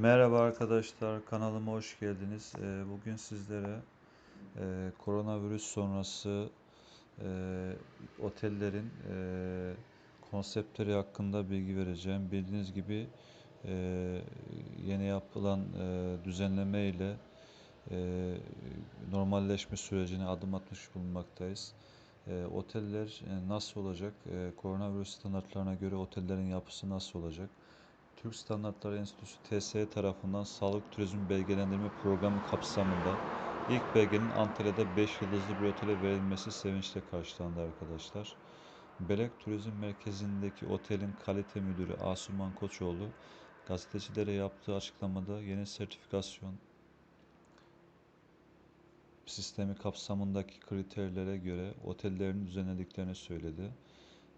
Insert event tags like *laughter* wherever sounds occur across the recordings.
Merhaba arkadaşlar, kanalıma hoş geldiniz. Ee, Bugün sizlere e, koronavirüs sonrası e, otellerin e, konseptleri hakkında bilgi vereceğim. Bildiğiniz gibi yeni yapılan düzenleme ile normalleşme sürecine adım atmış bulunmaktayız. Oteller nasıl olacak? Koronavirüs standartlarına göre otellerin yapısı nasıl olacak? Türk Standartları Enstitüsü TSE tarafından Sağlık Turizm Belgelendirme Programı kapsamında ilk belgenin Antalya'da 5 yıldızlı bir otele verilmesi sevinçle karşılandı arkadaşlar. Belek Turizm Merkezi'ndeki otelin kalite müdürü Asuman Koçoğlu gazetecilere yaptığı açıklamada yeni sertifikasyon sistemi kapsamındaki kriterlere göre otellerin düzenlediklerini söyledi.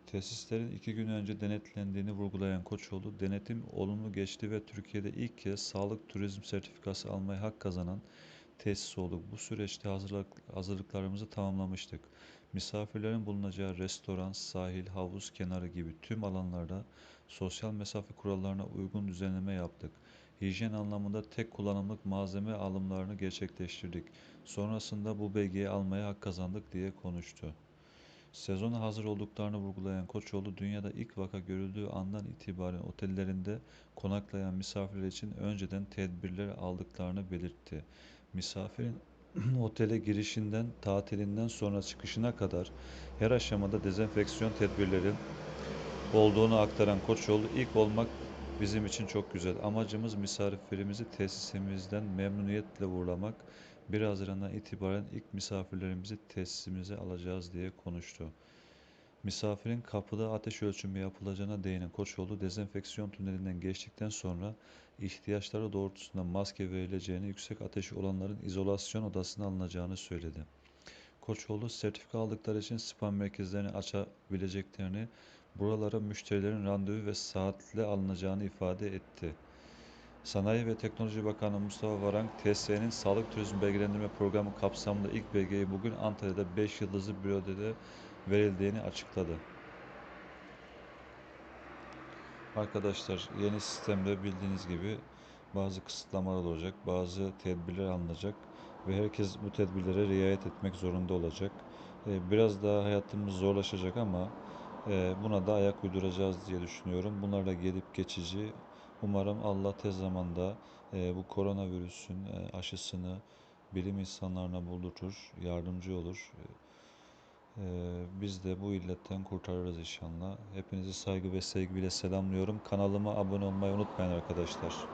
Tesislerin iki gün önce denetlendiğini vurgulayan Koçoğlu, denetim olumlu geçti ve Türkiye'de ilk kez sağlık turizm sertifikası almaya hak kazanan tesis olduk. Bu süreçte hazırlık, hazırlıklarımızı tamamlamıştık. Misafirlerin bulunacağı restoran, sahil, havuz kenarı gibi tüm alanlarda sosyal mesafe kurallarına uygun düzenleme yaptık. Hijyen anlamında tek kullanımlık malzeme alımlarını gerçekleştirdik. Sonrasında bu belgeyi almaya hak kazandık diye konuştu. Sezona hazır olduklarını vurgulayan Koçoğlu, dünyada ilk vaka görüldüğü andan itibaren otellerinde konaklayan misafirler için önceden tedbirler aldıklarını belirtti. Misafirin *clears throat* otele girişinden, tatilinden sonra çıkışına kadar her aşamada dezenfeksiyon tedbirleri olduğunu aktaran Koçoğlu, ilk olmak bizim için çok güzel. Amacımız misafirlerimizi tesisimizden memnuniyetle uğurlamak. 1 Haziran'dan itibaren ilk misafirlerimizi tesisimize alacağız diye konuştu. Misafirin kapıda ateş ölçümü yapılacağına değinen Koçoğlu, dezenfeksiyon tünelinden geçtikten sonra ihtiyaçları doğrultusunda maske verileceğini, yüksek ateşi olanların izolasyon odasına alınacağını söyledi. Koçoğlu, sertifika aldıkları için spam merkezlerini açabileceklerini, buralara müşterilerin randevu ve saatle alınacağını ifade etti. Sanayi ve Teknoloji Bakanı Mustafa Varank, TSE'nin Sağlık Turizm Belgelendirme Programı kapsamında ilk belgeyi bugün Antalya'da 5 yıldızlı bir otelde verildiğini açıkladı. Arkadaşlar yeni sistemde bildiğiniz gibi bazı kısıtlamalar olacak, bazı tedbirler alınacak ve herkes bu tedbirlere riayet etmek zorunda olacak. Ee, biraz daha hayatımız zorlaşacak ama e, buna da ayak uyduracağız diye düşünüyorum. Bunlar da gelip geçici. Umarım Allah tez zamanda e, bu koronavirüsün e, aşısını bilim insanlarına buldurtur, yardımcı olur. Biz de bu illetten kurtarırız inşallah. Hepinizi saygı ve sevgiyle selamlıyorum. Kanalıma abone olmayı unutmayın arkadaşlar.